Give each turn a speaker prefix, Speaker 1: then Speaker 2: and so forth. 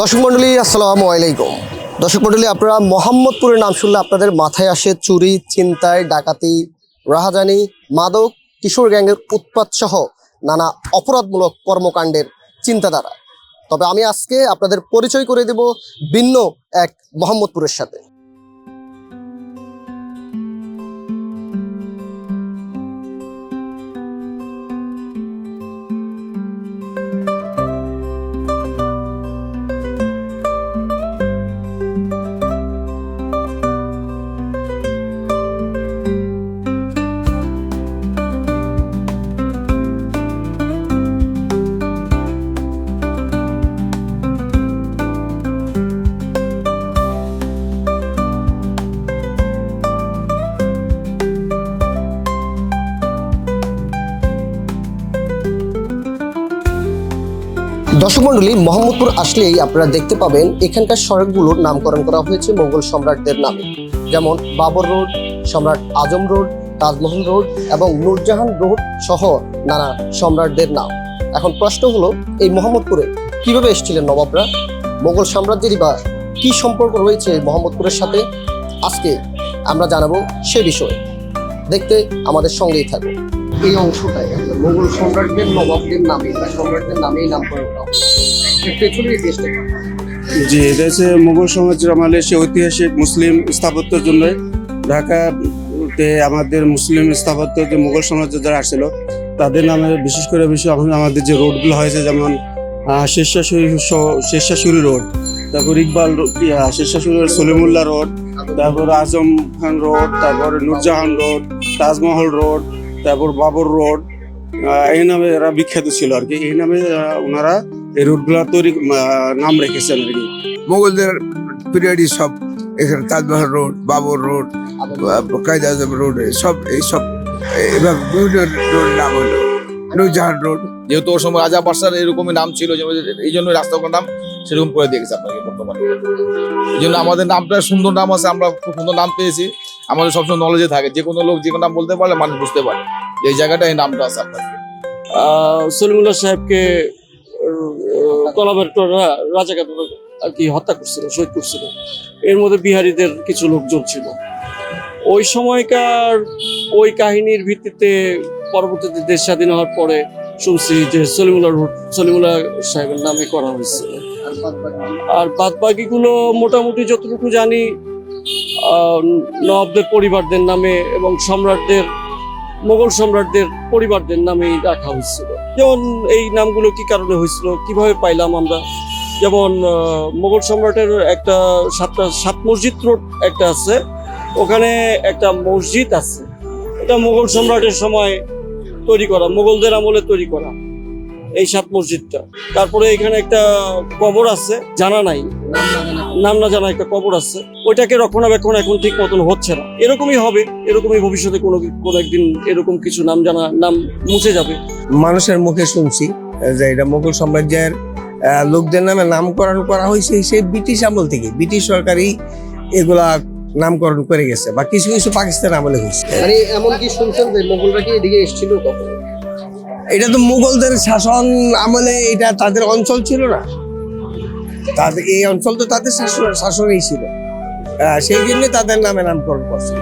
Speaker 1: দর্শক মণ্ডলী, আসসালামু আলাইকুম। দর্শক মণ্ডলী, আপনারা মোহাম্মদপুরের নাম শুনলে আপনাদের মাথায় আসে চুরি, চিন্তায়, ডাকাতি, রাহাজানি, মাদক, কিশোর গ্যাংয়ের উৎপাত সহ নানা অপরাধমূলক কর্মকাণ্ডের চিন্তাধারা। তবে আমি আজকে আপনাদের পরিচয় করে দেব ভিন্ন এক মোহাম্মদপুরের সাথে। দর্শক মণ্ডলী, মোহাম্মদপুর আসলেই আপনারা দেখতে পাবেন এখানকার সড়কগুলোর নামকরণ করা হয়েছে মোগল সম্রাটদের নামে। যেমন বাবর রোড, সম্রাট আজম রোড, তাজমহল রোড এবং নূরজাহান রোড সহ নানা সম্রাটদের নাম। এখন প্রশ্ন হলো, এই মোহাম্মদপুরে কীভাবে এসেছিলেন নবাবরা? মোগল সাম্রাজ্যেরই বা কি সম্পর্ক রয়েছে মোহাম্মদপুরের সাথে? আজকে আমরা জানাব সে বিষয়ে। দেখতে আমাদের সঙ্গেই থাকো এই অংশটাই মোগল সম্রাটদের নবাবদের নামে বা সম্রাটদের নামেই নামকরণ করা পেছনে দেশটা
Speaker 2: জি এটা হচ্ছে মুঘল সমাজের আমলে সে ঐতিহাসিক মুসলিম স্থাপত্যের জন্য ঢাকাতে আমাদের মুসলিম স্থাপত্য যে মুঘল সমাজে যারা আসছিল তাদের নামে বিশেষ করে বেশি আমাদের যে রোডগুলো হয়েছে যেমন আহ, শেরশাশুড়ি রোড তারপর ইকবাল রো- কি, আহ, সলিমুল্লাহ রোড তারপর আজম খান রোড তারপর নূরজাহান রোড তাজমহল রোড তারপর বাবর রোড এই নামে এরা বিখ্যাত ছিল আর কি। এই নামে ওনারা এই রোডগুলো তৈরি নাম রেখেছেন আর কি।
Speaker 3: মোগলদের পিরিয়ডই সব এখানে তাজমহল রোড বাবর রোড কায়দা আজম রোড সব এই সব এভাবে বিভিন্ন রোড নাম হলো। নূরজাহান রোড।
Speaker 4: যেহেতু ওর সময় রাজা বাদশার এরকমই নাম ছিল যে- এই জন্য রাস্তাগুলোর নাম সেরকম করে দিয়েছে আপনাকে বর্তমানে। এই জন্য আমাদের নামটা সুন্দর নাম আছে আমরা খুব সুন্দর নাম পেয়েছি। আমাদের সবসময় নলেজে থাকে যে কোনো লোক যে কোনো নাম বলতে পারলে মানুষ বুঝতে পারে। এই জায়গাটা এই নামটা আছে আপনার?
Speaker 5: সলিমুল্লাহ সাহেবকে কলাবেটরা রাজাকার আর কি হত্যা করছিল, শহীদ করছিল। এর মধ্যে বিহারীদের কিছু লোকজন ছিল। ওই সময়কার ওই কাহিনীর ভিত্তিতে পরবর্তীতে দেশ স্বাধীন হওয়ার পরে শুনছি যে সলিমুল্লাহ সলিমুল্লাহ সাহেবের নামে করা হয়েছে।
Speaker 1: আর?
Speaker 5: বাদ বাকিগুলো মোটামুটি যতটুকু জানি নবাবদের পরিবারদের নামে এবং সম্রাটদের মোগল সম্রাটদের পরিবারদের নামে রাখা হয়েছিল। যেমন এই নামগুলো কি কারণে হয়েছিল, কীভাবে পাইলাম আমরা? যেমন মোগল সম্রাটের একটা সাতটা, সাত মসজিদ রোড একটা আছে, ওখানে একটা মসজিদ আছে। এটা মোগল সম্রাটের সময় তৈরি করা, মোগলদের আমলে তৈরি করা। এই সাত মসজিদটা। তারপরে এখানে একটা কবর আছে জানা নাই। নাম না জানা একটা কবর আছে। ওইটাকে রক্ষণাবেক্ষণ এখন ঠিক মতন হচ্ছে না। এরকমই হবে এরকমই ভবিষ্যতে কোনো কোনো একদিন এরকম কিছু নাম জানা নাম মুছে যাবে।
Speaker 3: মানুষের মুখে শুনছি যে এটা মোগল সাম্রাজ্যের আহ, লোকদের নামে নামকরণ করা হয়েছে সেই ব্রিটিশ আমল থেকে। ব্রিটিশ সরকারই এগুলা নামকরণ করে গেছে বা কিছু কিছু পাকিস্তান আমলে হয়েছে।
Speaker 1: মানে এমন কি শুনছেন যে মোগলরা কি এদিকে এসেছিল কখন?
Speaker 3: এটা তো মুঘলদের শাসন আমলে এটা তাদের অঞ্চল ছিল না। তাদের, এই অঞ্চল তো তাদের শাসন, শাসনেই ছিল। সেই জন্য তাদের নামে নামকরণ করছে।